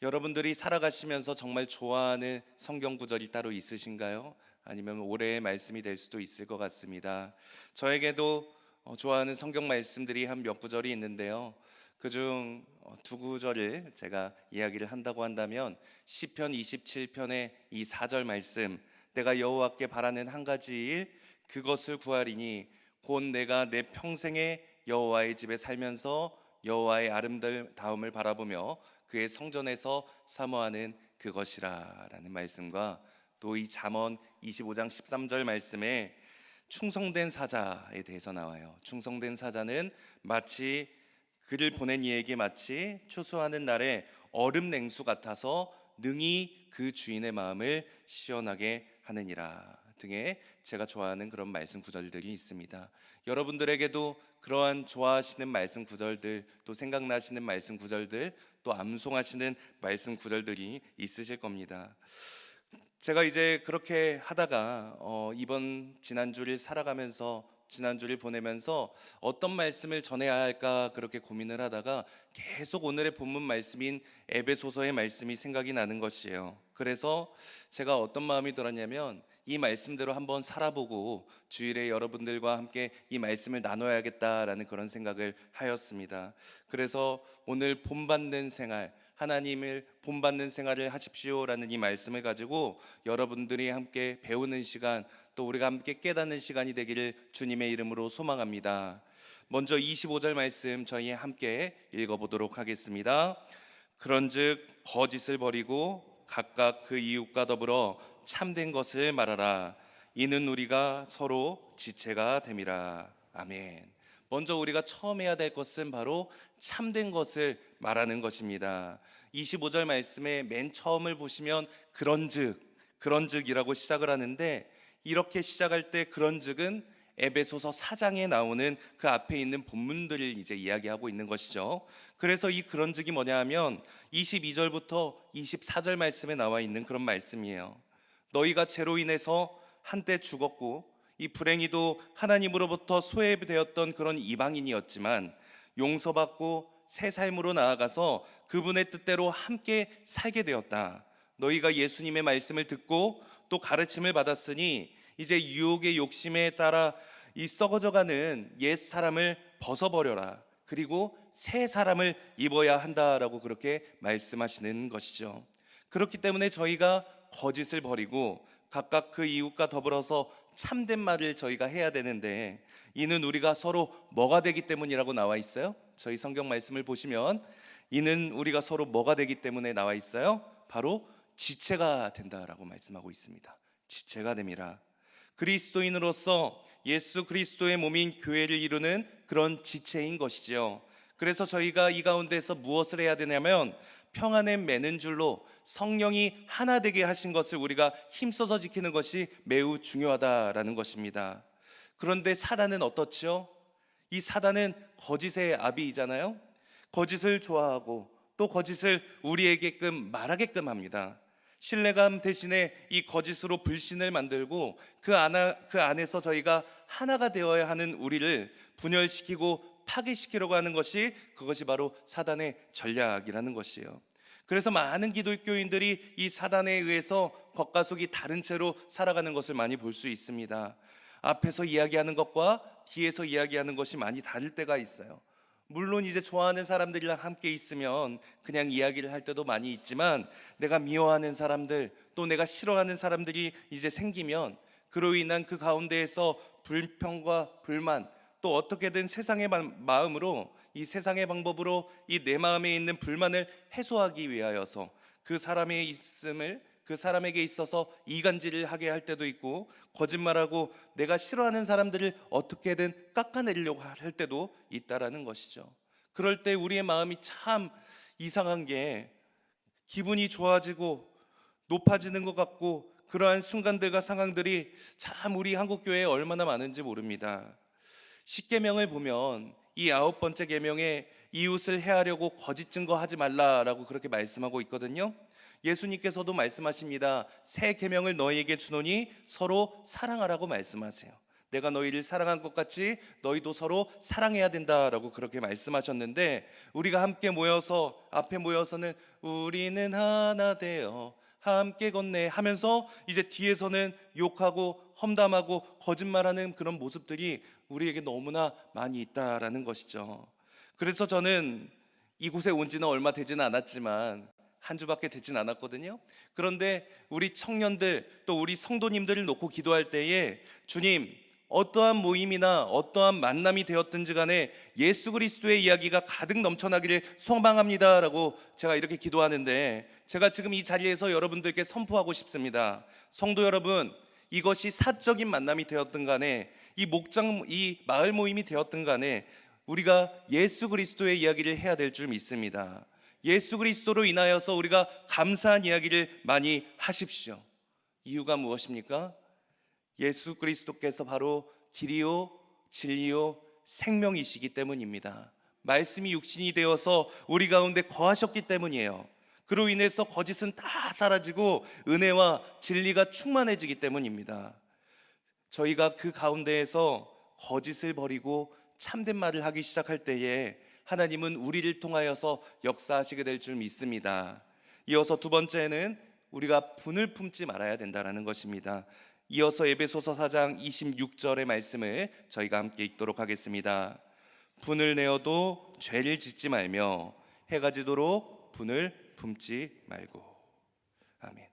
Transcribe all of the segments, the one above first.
여러분들이 살아가시면서 정말 좋아하는 성경 구절이 따로 있으신가요? 아니면 올해의 말씀이 될 수도 있을 것 같습니다. 저에게도 어, 좋아하는 성경 말씀들이 한 몇 구절이 있는데요. 그중 어, 두 구절을 제가 이야기를 한다고 한다면 시편 27편의 이 4절 말씀 내가 여호와께 바라는 한 가지 일 그것을 구하리니 곧 내가 내 평생에 여호와의 집에 살면서 여호와의 아름다움을 바라보며 그의 성전에서 사모하는 그것이라라는 말씀과 또 이 잠언 25장 13절 말씀에 충성된 사자에 대해서 나와요. 충성된 사자는 마치 그를 보낸 이에게 마치 추수하는 날에 얼음 냉수 같아서 능히 그 주인의 마음을 시원하게 하느니라 등의 제가 좋아하는 그런 말씀 구절들이 있습니다. 여러분들에게도 그러한 좋아하시는 말씀 구절들 또 생각나시는 말씀 구절들 또 암송하시는 말씀 구절들이 있으실 겁니다. 제가 이제 그렇게 하다가 어, 이번 지난주를 살아가면서 지난주를 보내면서 어떤 말씀을 전해야 할까 그렇게 고민을 하다가 계속 오늘의 본문 말씀인 에베소서의 말씀이 생각이 나는 것이에요. 그래서 제가 어떤 마음이 들었냐면 이 말씀대로 한번 살아보고 주일에 여러분들과 함께 이 말씀을 나눠야겠다라는 그런 생각을 하였습니다. 그래서 오늘 본받는 생활 하나님을 본받는 생활을 하십시오라는 이 말씀을 가지고 여러분들이 함께 배우는 시간 또 우리가 함께 깨닫는 시간이 되기를 주님의 이름으로 소망합니다. 먼저 25절 말씀 저희 함께 읽어보도록 하겠습니다. 그런즉 거짓을 버리고 각각 그 이웃과 더불어 참된 것을 말하라. 이는 우리가 서로 지체가 됨이라. 아멘. 먼저 우리가 처음 해야 될 것은 바로 참된 것을 말하는 것입니다. 25절 말씀의 맨 처음을 보시면 그런즉 그런즉이라고 시작을 하는데 이렇게 시작할 때 그런즉은 에베소서 4장에 나오는 그 앞에 있는 본문들을 이제 이야기하고 있는 것이죠. 그래서 이 그런즉이 뭐냐 하면 22절부터 24절 말씀에 나와 있는 그런 말씀이에요. 너희가 죄로 인해서 한때 죽었고 이 불행히도 하나님으로부터 소외되었던 그런 이방인이었지만 용서받고 새 삶으로 나아가서 그분의 뜻대로 함께 살게 되었다. 너희가 예수님의 말씀을 듣고 또 가르침을 받았으니 이제 유혹의 욕심에 따라 이 썩어져가는 옛 사람을 벗어버려라. 그리고 새 사람을 입어야 한다라고 그렇게 말씀하시는 것이죠. 그렇기 때문에 저희가 거짓을 버리고 각각 그 이웃과 더불어서 참된 말을 저희가 해야 되는데 이는 우리가 서로 뭐가 되기 때문이라고 나와 있어요. 저희 성경 말씀을 보시면 이는 우리가 서로 뭐가 되기 때문에 나와 있어요. 바로 지체가 된다라고 말씀하고 있습니다. 지체가 됨이라. 그리스도인으로서 예수 그리스도의 몸인 교회를 이루는 그런 지체인 것이지요. 그래서 저희가 이 가운데서 무엇을 해야 되냐면 평안에 매는 줄로 성령이 하나 되게 하신 것을 우리가 힘써서 지키는 것이 매우 중요하다라는 것입니다. 그런데 사단은 어떻지요? 이 사단은 거짓의 아비이잖아요. 거짓을 좋아하고 또 거짓을 우리에게끔 말하게끔 합니다. 신뢰감 대신에 이 거짓으로 불신을 만들고 그, 안에, 그 안에서 저희가 하나가 되어야 하는 우리를 분열시키고 파괴시키려고 하는 것이 그것이 바로 사단의 전략이라는 것이에요. 그래서 많은 기독교인들이 이 사단에 의해서 겉과 속이 다른 채로 살아가는 것을 많이 볼 수 있습니다. 앞에서 이야기하는 것과 뒤에서 이야기하는 것이 많이 다를 때가 있어요. 물론 이제 좋아하는 사람들이랑 함께 있으면 그냥 이야기를 할 때도 많이 있지만 내가 미워하는 사람들 또 내가 싫어하는 사람들이 이제 생기면 그로 인한 그 가운데에서 불평과 불만 또 어떻게든 세상의 마- 마음으로 이 세상의 방법으로 이 내 마음에 있는 불만을 해소하기 위하여서 그 사람의 있음을 그 사람에게 있어서 이간질을 하게 할 때도 있고 거짓말하고 내가 싫어하는 사람들을 어떻게든 깎아내리려고 할 때도 있다라는 것이죠. 그럴 때 우리의 마음이 참 이상한 게 기분이 좋아지고 높아지는 것 같고 그러한 순간들과 상황들이 참 우리 한국 교회에 얼마나 많은지 모릅니다. 십계명을 보면 이 아홉 번째 계명에 이웃을 해하려고 거짓 증거하지 말라라고 그렇게 말씀하고 있거든요. 예수님께서도 말씀하십니다. 새 계명을 너희에게 주노니 서로 사랑하라고 말씀하세요. 내가 너희를 사랑한 것 같이 너희도 서로 사랑해야 된다라고 그렇게 말씀하셨는데 우리가 함께 모여서 앞에 모여서는 우리는 하나 되어 함께 걷네 하면서 이제 뒤에서는 욕하고 험담하고 거짓말하는 그런 모습들이 우리에게 너무나 많이 있다라는 것이죠. 그래서 저는 이곳에 온 지는 얼마 되지는 않았지만 한 주밖에 되진 않았거든요. 그런데 우리 청년들 또 우리 성도님들을 놓고 기도할 때에 주님 어떠한 모임이나 어떠한 만남이 되었든지 간에 예수 그리스도의 이야기가 가득 넘쳐나기를 소망합니다라고 제가 이렇게 기도하는데 제가 지금 이 자리에서 여러분들께 선포하고 싶습니다. 성도 여러분, 이것이 사적인 만남이 되었든 간에 이 목장 이 마을 모임이 되었든 간에 우리가 예수 그리스도의 이야기를 해야 될 줄 믿습니다. 예수 그리스도로 인하여서 우리가 감사한 이야기를 많이 하십시오. 이유가 무엇입니까? 예수 그리스도께서 바로 길이요 진리요 생명이시기 때문입니다. 말씀이 육신이 되어서 우리 가운데 거하셨기 때문이에요. 그로 인해서 거짓은 다 사라지고 은혜와 진리가 충만해지기 때문입니다. 저희가 그 가운데에서 거짓을 버리고 참된 말을 하기 시작할 때에 하나님은 우리를 통하여서 역사하시게 될 줄 믿습니다. 이어서 두 번째는 우리가 분을 품지 말아야 된다라는 것입니다. 이어서 에베소서 4장 26절의 말씀을 저희가 함께 읽도록 하겠습니다. 분을 내어도 죄를 짓지 말며 해가 지도록 분을 품지 말고. 아멘.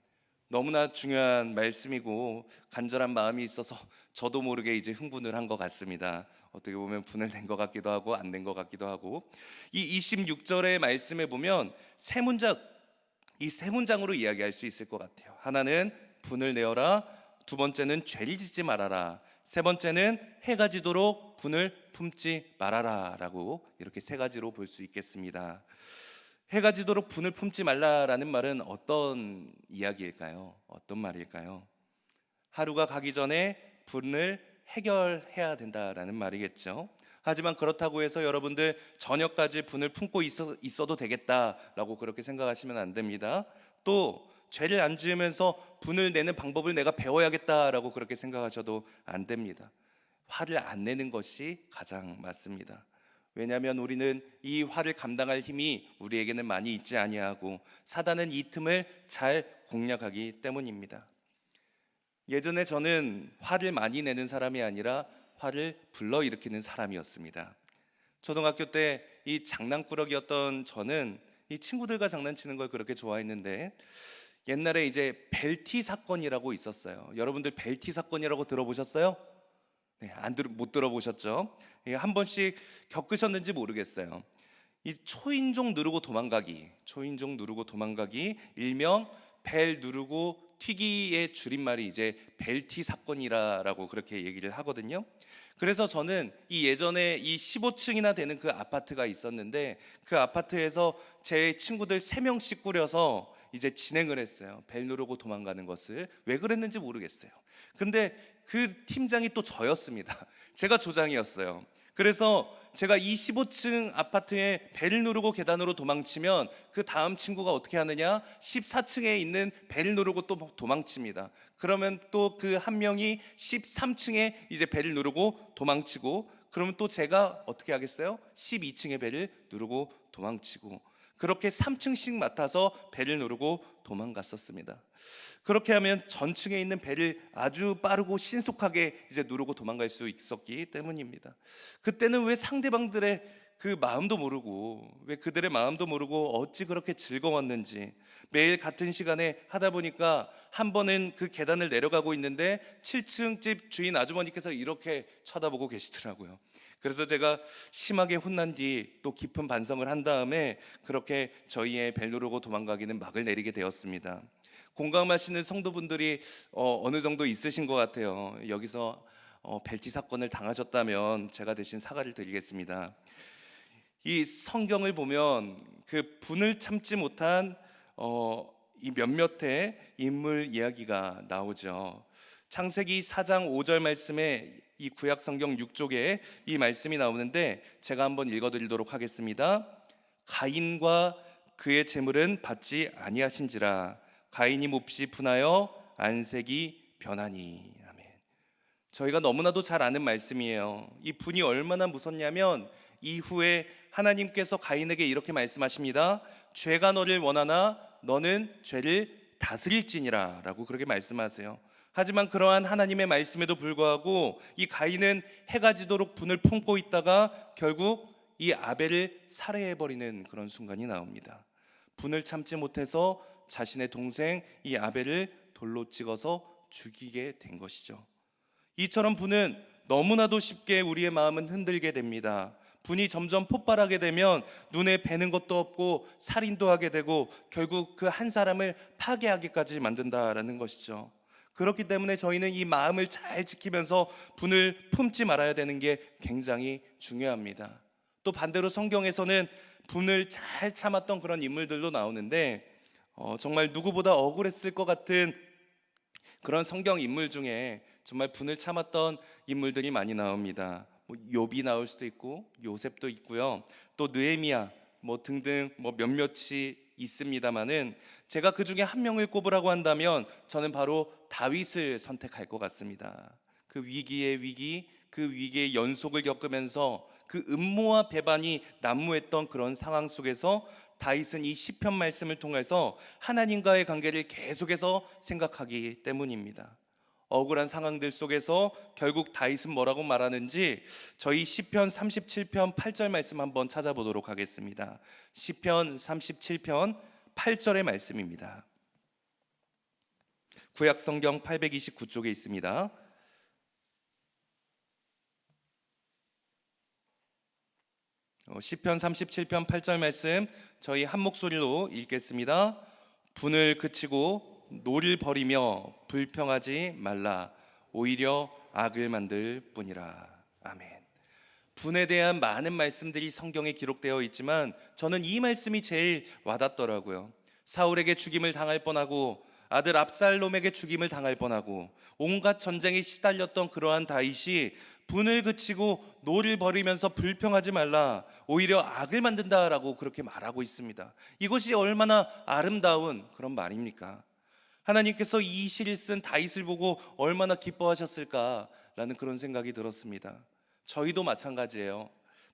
너무나 중요한 말씀이고 간절한 마음이 있어서 저도 모르게 이제 흥분을 한 것 같습니다. 어떻게 보면 분을 낸 것 같기도 하고 안 낸 것 같기도 하고 이 26절의 말씀에 보면 세 문장 이 세 문장으로 이야기할 수 있을 것 같아요. 하나는 분을 내어라. 두 번째는 죄를 짓지 말아라. 세 번째는 해가 지도록 분을 품지 말아라라고 이렇게 세 가지로 볼 수 있겠습니다. 해가 지도록 분을 품지 말라라는 말은 어떤 이야기일까요? 어떤 말일까요? 하루가 가기 전에 분을 해결해야 된다라는 말이겠죠. 하지만 그렇다고 해서 여러분들 저녁까지 분을 품고 있어, 있어도 되겠다라고 그렇게 생각하시면 안 됩니다. 또 죄를 안 지으면서 분을 내는 방법을 내가 배워야겠다라고 그렇게 생각하셔도 안 됩니다. 화를 안 내는 것이 가장 맞습니다. 왜냐하면 우리는 이 화를 감당할 힘이 우리에게는 많이 있지 아니하고 사단은 이 틈을 잘 공략하기 때문입니다. 예전에 저는 화를 많이 내는 사람이 아니라 화를 불러일으키는 사람이었습니다. 초등학교 때 이 장난꾸러기였던 저는 이 친구들과 장난치는 걸 그렇게 좋아했는데 옛날에 이제 벨티 사건이라고 있었어요. 여러분들 벨티 사건이라고 들어보셨어요? 네, 안 들, 못 들어보셨죠? 예, 한 번씩 겪으셨는지 모르겠어요. 이 초인종 누르고 도망가기, 초인종 누르고 도망가기, 일명 벨 누르고 튀기의 줄임말이 이제 벨티 사건이라고 그렇게 얘기를 하거든요. 그래서 저는 이 예전에 이 15층이나 되는 그 아파트가 있었는데 그 아파트에서 제 친구들 3명씩 꾸려서 이제 진행을 했어요. 벨 누르고 도망가는 것을. 왜 그랬는지 모르겠어요. 근데 그 팀장이 또 저였습니다. 제가 조장이었어요. 그래서 제가 이 15층 아파트에 벨을 누르고 계단으로 도망치면 그 다음 친구가 어떻게 하느냐? 14층에 있는 벨을 누르고 또 도망칩니다. 그러면 또 그 한 명이 13층에 이제 벨을 누르고 도망치고 그러면 또 제가 어떻게 하겠어요? 12층에 벨을 누르고 도망치고 그렇게 3층씩 맡아서 벨을 누르고 도망갔었습니다. 그렇게 하면 전층에 있는 배를 아주 빠르고 신속하게 이제 누르고 도망갈 수 있었기 때문입니다. 그때는 왜 상대방들의 그 마음도 모르고 왜 그들의 마음도 모르고 어찌 그렇게 즐거웠는지 매일 같은 시간에 하다 보니까 한 번은 그 계단을 내려가고 있는데 7층 집 주인 아주머니께서 이렇게 쳐다보고 계시더라고요. 그래서 제가 심하게 혼난 뒤 또 깊은 반성을 한 다음에 그렇게 저희의 벨 누르고 도망가기는 막을 내리게 되었습니다. 공감하시는 성도분들이 어, 어느 정도 있으신 것 같아요. 여기서 어, 벨티 사건을 당하셨다면 제가 대신 사과를 드리겠습니다. 이 성경을 보면 그 분을 참지 못한 어, 이 몇몇의 인물 이야기가 나오죠. 창세기 4장 5절 말씀에 이 구약 성경 6쪽에 이 말씀이 나오는데 제가 한번 읽어 드리도록 하겠습니다. 가인과 그의 재물은 받지 아니하신지라 가인이 몹시 분하여 안색이 변하니 아멘. 저희가 너무나도 잘 아는 말씀이에요. 이 분이 얼마나 무섭냐면 이후에 하나님께서 가인에게 이렇게 말씀하십니다. 죄가 너를 원하나 너는 죄를 다스릴지니라라고 그렇게 말씀하세요. 하지만 그러한 하나님의 말씀에도 불구하고 이 가인은 해가 지도록 분을 품고 있다가 결국 이 아벨을 살해해 버리는 그런 순간이 나옵니다. 분을 참지 못해서 자신의 동생 이 아벨을 돌로 찍어서 죽이게 된 것이죠. 이처럼 분은 너무나도 쉽게 우리의 마음은 흔들게 됩니다. 분이 점점 폭발하게 되면 눈에 뵈는 것도 없고 살인도 하게 되고 결국 그 한 사람을 파괴하기까지 만든다라는 것이죠. 그렇기 때문에 저희는 이 마음을 잘 지키면서 분을 품지 말아야 되는 게 굉장히 중요합니다. 또 반대로 성경에서는 분을 잘 참았던 그런 인물들도 나오는데 어, 정말 누구보다 억울했을 것 같은 그런 성경 인물 중에 정말 분을 참았던 인물들이 많이 나옵니다. 뭐 욥이 나올 수도 있고 요셉도 있고요. 또 느헤미야 뭐 등등 뭐 몇몇이 있습니다만은 제가 그 중에 한 명을 꼽으라고 한다면 저는 바로 다윗을 선택할 것 같습니다. 그 위기의 위기, 그 위기의 연속을 겪으면서 그 음모와 배반이 난무했던 그런 상황 속에서 다윗은 이 시편 말씀을 통해서 하나님과의 관계를 계속해서 생각하기 때문입니다. 억울한 상황들 속에서 결국 다윗은 뭐라고 말하는지 저희 시편 37편 8절 말씀 한번 찾아보도록 하겠습니다. 시편 37편 8절의 말씀입니다. 구약 성경 829쪽에 있습니다. 어, 시편 37편 8절 말씀 저희 한 목소리로 읽겠습니다. 분을 그치고 노를 버리며 불평하지 말라 오히려 악을 만들 뿐이라. 아멘. 분에 대한 많은 말씀들이 성경에 기록되어 있지만 저는 이 말씀이 제일 와닿더라고요. 사울에게 죽임을 당할 뻔하고 아들 압살롬에게 죽임을 당할 뻔하고 온갖 전쟁에 시달렸던 그러한 다윗이 분을 그치고 노를 버리면서 불평하지 말라 오히려 악을 만든다라고 그렇게 말하고 있습니다. 이것이 얼마나 아름다운 그런 말입니까? 하나님께서 이 시를 쓴 다윗을 보고 얼마나 기뻐하셨을까라는 그런 생각이 들었습니다. 저희도 마찬가지예요.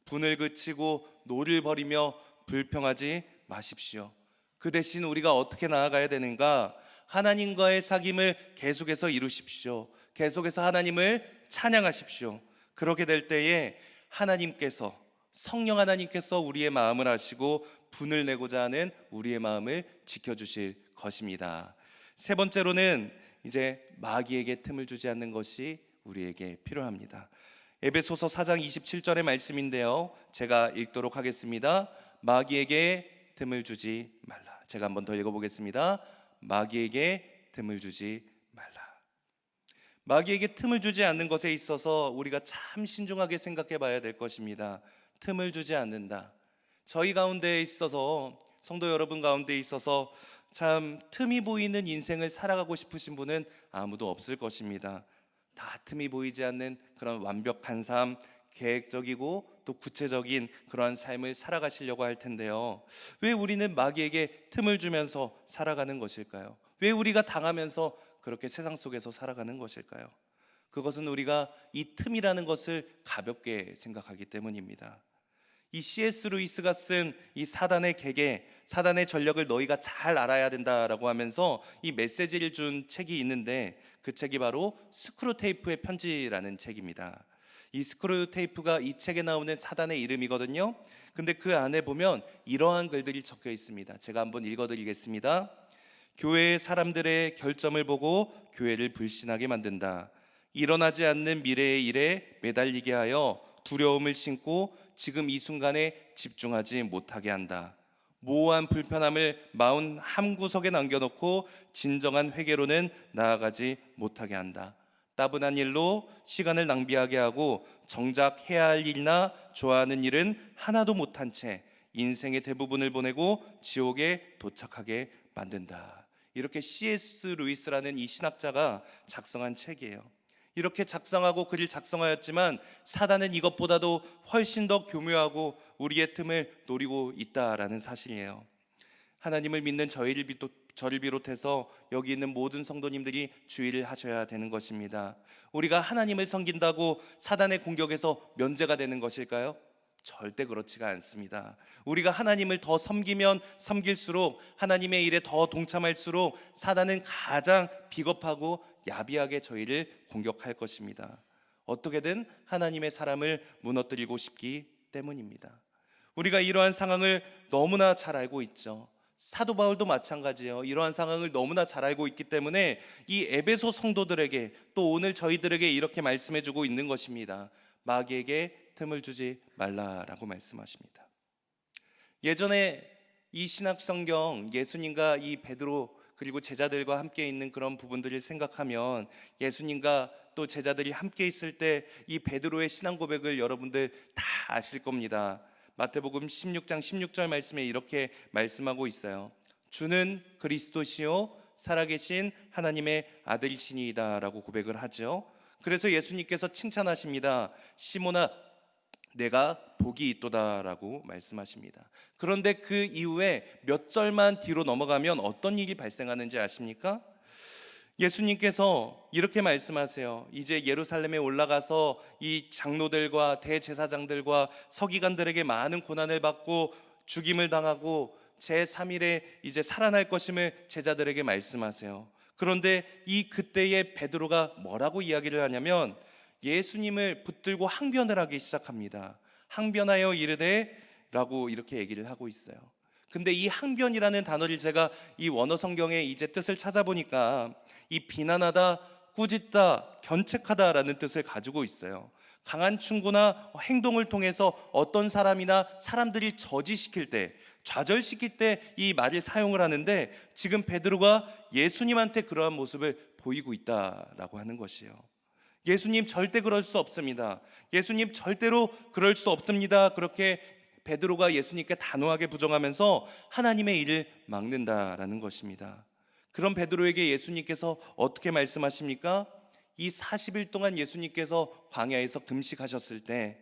분을 그치고 노를 버리며 불평하지 마십시오. 그 대신 우리가 어떻게 나아가야 되는가? 하나님과의 사귐을 계속해서 이루십시오. 계속해서 하나님을 찬양하십시오. 그렇게 될 때에 하나님께서 성령 하나님께서 우리의 마음을 아시고 분을 내고자 하는 우리의 마음을 지켜주실 것입니다. 세 번째로는 이제 마귀에게 틈을 주지 않는 것이 우리에게 필요합니다. 에베소서 4장 27절의 말씀인데요. 제가 읽도록 하겠습니다. 마귀에게 틈을 주지 말라. 제가 한번 더 읽어보겠습니다. 마귀에게 틈을 주지 말라. 마귀에게 틈을 주지 않는 것에 있어서 우리가 참 신중하게 생각해 봐야 될 것입니다. 틈을 주지 않는다. 저희 가운데 있어서 성도 여러분 가운데 있어서 참 틈이 보이는 인생을 살아가고 싶으신 분은 아무도 없을 것입니다. 다 틈이 보이지 않는 그런 완벽한 삶, 계획적이고 또 구체적인 그러한 삶을 살아가시려고 할 텐데요. 왜 우리는 마귀에게 틈을 주면서 살아가는 것일까요? 왜 우리가 당하면서 그렇게 세상 속에서 살아가는 것일까요? 그것은 우리가 이 틈이라는 것을 가볍게 생각하기 때문입니다. 이 C.S. 루이스가 쓴 이 사단의 계계, 사단의 전력을 너희가 잘 알아야 된다라고 하면서 이 메시지를 준 책이 있는데 그 책이 바로 스크루테이프의 편지라는 책입니다. 이 스크루테이프가 이 책에 나오는 사단의 이름이거든요. 근데 그 안에 보면 이러한 글들이 적혀 있습니다. 제가 한번 읽어드리겠습니다. 교회의 사람들의 결점을 보고 교회를 불신하게 만든다. 일어나지 않는 미래의 일에 매달리게 하여 두려움을 심고 지금 이 순간에 집중하지 못하게 한다. 모호한 불편함을 마음 한 구석에 남겨놓고 진정한 회개로는 나아가지 못하게 한다. 따분한 일로 시간을 낭비하게 하고 정작 해야 할 일이나 좋아하는 일은 하나도 못한 채 인생의 대부분을 보내고 지옥에 도착하게 만든다. 이렇게 C.S. 루이스라는 이 신학자가 작성한 책이에요. 이렇게 작성하고 글을 작성하였지만 사단은 이것보다도 훨씬 더 교묘하고 우리의 틈을 노리고 있다라는 사실이에요. 하나님을 믿는 저희를 비롯, 저를 비롯해서 여기 있는 모든 성도님들이 주의를 하셔야 되는 것입니다. 우리가 하나님을 섬긴다고 사단의 공격에서 면제가 되는 것일까요? 절대 그렇지가 않습니다. 우리가 하나님을 더 섬기면 섬길수록 하나님의 일에 더 동참할수록 사단은 가장 비겁하고 야비하게 저희를 공격할 것입니다. 어떻게든 하나님의 사람을 무너뜨리고 싶기 때문입니다. 우리가 이러한 상황을 너무나 잘 알고 있죠. 사도 바울도 마찬가지예요. 이러한 상황을 너무나 잘 알고 있기 때문에 이 에베소 성도들에게 또 오늘 저희들에게 이렇게 말씀해 주고 있는 것입니다. 마귀에게 틈을 주지 말라라고 말씀하십니다. 예전에 이 신학 성경 예수님과 이 베드로 그리고 제자들과 함께 있는 그런 부분들을 생각하면 예수님과 또 제자들이 함께 있을 때 이 베드로의 신앙 고백을 여러분들 다 아실 겁니다. 마태복음 16장 16절 말씀에 이렇게 말씀하고 있어요. 주는 그리스도시요 살아계신 하나님의 아들이시니이다라고 고백을 하죠. 그래서 예수님께서 칭찬하십니다. 시몬아 내가 복이 있도다라고 말씀하십니다. 그런데 그 이후에 몇 절만 뒤로 넘어가면 어떤 일이 발생하는지 아십니까? 예수님께서 이렇게 말씀하세요. 이제 예루살렘에 올라가서 이 장로들과 대제사장들과 서기관들에게 많은 고난을 받고 죽임을 당하고 제 3일에 이제 살아날 것임을 제자들에게 말씀하세요. 그런데 이 그때의 베드로가 뭐라고 이야기를 하냐면 예수님을 붙들고 항변을 하기 시작합니다. 항변하여 이르되 라고 이렇게 얘기를 하고 있어요. 근데 이 항변이라는 단어를 제가 이 원어 성경의 이제 뜻을 찾아보니까 이 비난하다, 꾸짖다, 견책하다라는 뜻을 가지고 있어요. 강한 충고나 행동을 통해서 어떤 사람이나 사람들이 저지시킬 때, 좌절시킬 때 이 말을 사용을 하는데 지금 베드로가 예수님한테 그러한 모습을 보이고 있다라고 하는 것이에요. 예수님 절대 그럴 수 없습니다. 예수님 절대로 그럴 수 없습니다. 그렇게 베드로가 예수님께 단호하게 부정하면서 하나님의 일을 막는다라는 것입니다. 그런 베드로에게 예수님께서 어떻게 말씀하십니까? 이 40일 동안 예수님께서 광야에서 금식하셨을 때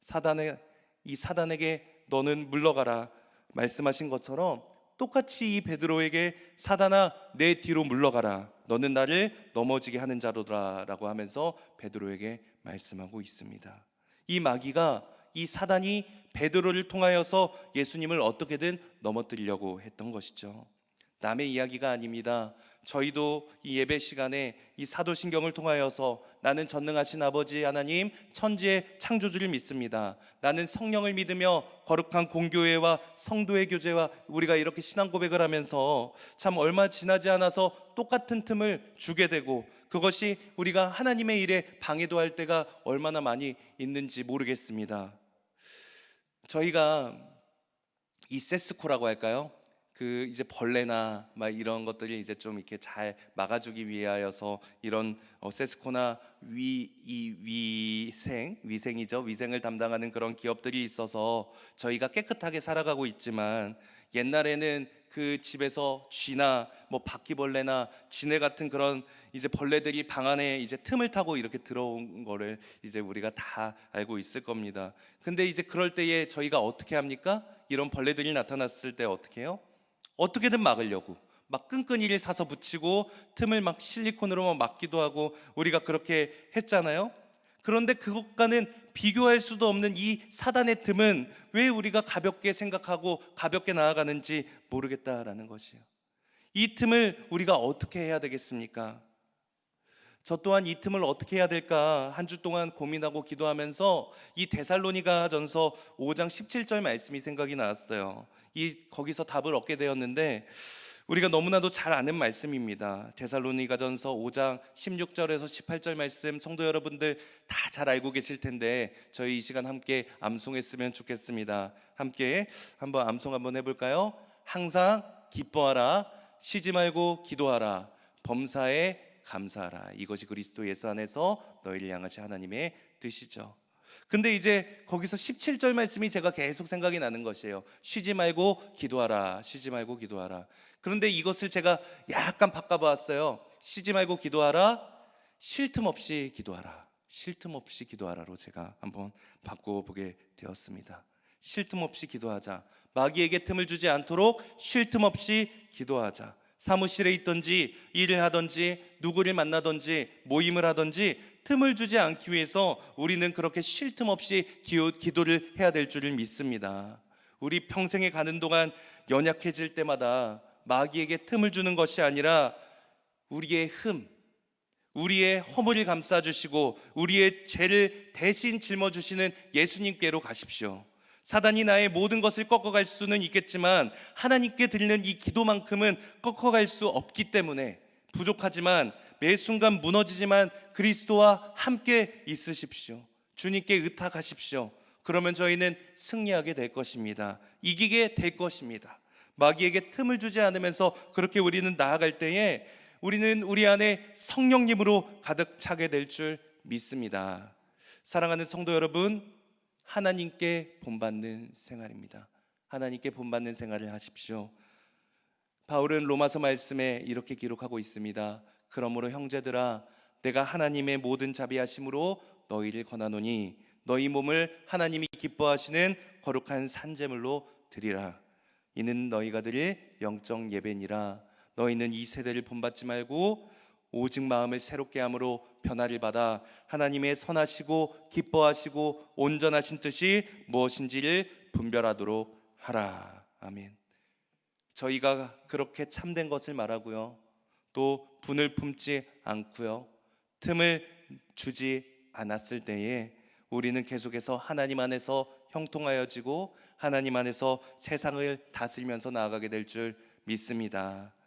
사단에 이 사단에게 너는 물러가라 말씀하신 것처럼 똑같이 이 베드로에게 사단아 내 뒤로 물러가라 너는 나를 넘어지게 하는 자로다라고 하면서 베드로에게 말씀하고 있습니다. 이 마귀가 이 사단이 베드로를 통하여서 예수님을 어떻게든 넘어뜨리려고 했던 것이죠. 남의 이야기가 아닙니다. 저희도 이 예배 시간에 이 사도신경을 통하여서 나는 전능하신 아버지 하나님 천지의 창조주를 믿습니다. 나는 성령을 믿으며 거룩한 공교회와 성도의 교제와 우리가 이렇게 신앙 고백을 하면서 참 얼마 지나지 않아서 똑같은 틈을 주게 되고 그것이 우리가 하나님의 일에 방해도 할 때가 얼마나 많이 있는지 모르겠습니다. 저희가 이 세스코라고 할까요? 그 이제 벌레나 막 이런 것들이 이제 좀 이렇게 잘 막아주기 위하여서 이런 어, 세스코나 위 이 위생 위생이죠 위생을 담당하는 그런 기업들이 있어서 저희가 깨끗하게 살아가고 있지만 옛날에는 그 집에서 쥐나 뭐 바퀴벌레나 지네 같은 그런 이제 벌레들이 방 안에 이제 틈을 타고 이렇게 들어온 거를 이제 우리가 다 알고 있을 겁니다. 근데 이제 그럴 때에 저희가 어떻게 합니까? 이런 벌레들이 나타났을 때 어떻게 해요? 어떻게든 막으려고 막 끈끈이를 사서 붙이고 틈을 막 실리콘으로 막기도 하고 우리가 그렇게 했잖아요. 그런데 그것과는 비교할 수도 없는 이 사단의 틈은 왜 우리가 가볍게 생각하고 가볍게 나아가는지 모르겠다라는 것이에요. 이 틈을 우리가 어떻게 해야 되겠습니까? 저 또한 이 틈을 어떻게 해야 될까 한 주 동안 고민하고 기도하면서 이 데살로니가 전서 5장 17절 말씀이 생각이 나왔어요. 이 거기서 답을 얻게 되었는데 우리가 너무나도 잘 아는 말씀입니다. 데살로니가 전서 5장 16절에서 18절 말씀 성도 여러분들 다 잘 알고 계실 텐데 저희 이 시간 함께 암송했으면 좋겠습니다. 함께 한번 암송 한번 해볼까요? 항상 기뻐하라 쉬지 말고 기도하라 범사에 감사하라 이것이 그리스도 예수 안에서 너희를 향하신 하나님의 뜻이죠. 근데 이제 거기서 17절 말씀이 제가 계속 생각이 나는 것이에요. 쉬지 말고 기도하라. 쉬지 말고 기도하라. 그런데 이것을 제가 약간 바꿔 보았어요. 쉬지 말고 기도하라. 쉴 틈 없이 기도하라. 쉴 틈 없이 기도하라로 제가 한번 바꿔 보게 되었습니다. 쉴 틈 없이 기도하자. 마귀에게 틈을 주지 않도록 쉴 틈 없이 기도하자. 사무실에 있든지 일을 하든지 누구를 만나든지 모임을 하든지 틈을 주지 않기 위해서 우리는 그렇게 쉴 틈 없이 기도, 기도 를 해야 될 줄을 믿습니다. 우리 평생에 가는 동안 연약해질 때마다 마귀에게 틈을 주는 것이 아니라 우리의 흠, 우리의 허물을 감싸 주시고 우리의 죄를 대신 짊어 주시는 예수님께로 가십시오. 사단이 나의 모든 것을 꺾어갈 수는 있겠지만 하나님께 드리는 이 기도만큼은 꺾어갈 수 없기 때문에 부족하지만 매 순간 무너지지만 그리스도와 함께 있으십시오. 주님께 의탁하십시오. 그러면 저희는 승리하게 될 것입니다. 이기게 될 것입니다. 마귀에게 틈을 주지 않으면서 그렇게 우리는 나아갈 때에 우리는 우리 안에 성령님으로 가득 차게 될 줄 믿습니다. 사랑하는 성도 여러분, 하나님께 본받는 생활입니다. 하나님께 본받는 생활을 하십시오. 바울은 로마서 말씀에 이렇게 기록하고 있습니다. 그러므로 형제들아 내가 하나님의 모든 자비하심으로 너희를 권하노니 너희 몸을 하나님이 기뻐하시는 거룩한 산제물로 드리라. 이는 너희가 드릴 영적 예배니라. 너희는 이 세대를 본받지 말고 오직 마음을 새롭게 함으로 변화를 받아 하나님의 선하시고 기뻐하시고 온전하신 뜻이 무엇인지를 분별하도록 하라. 아멘. 저희가 그렇게 참된 것을 말하고요. 또 분을 품지 않고요. 틈을 주지 않았을 때에 우리는 계속해서 하나님 안에서 형통하여지고 하나님 안에서 세상을 다스리면서 나아가게 될 줄 믿습니다.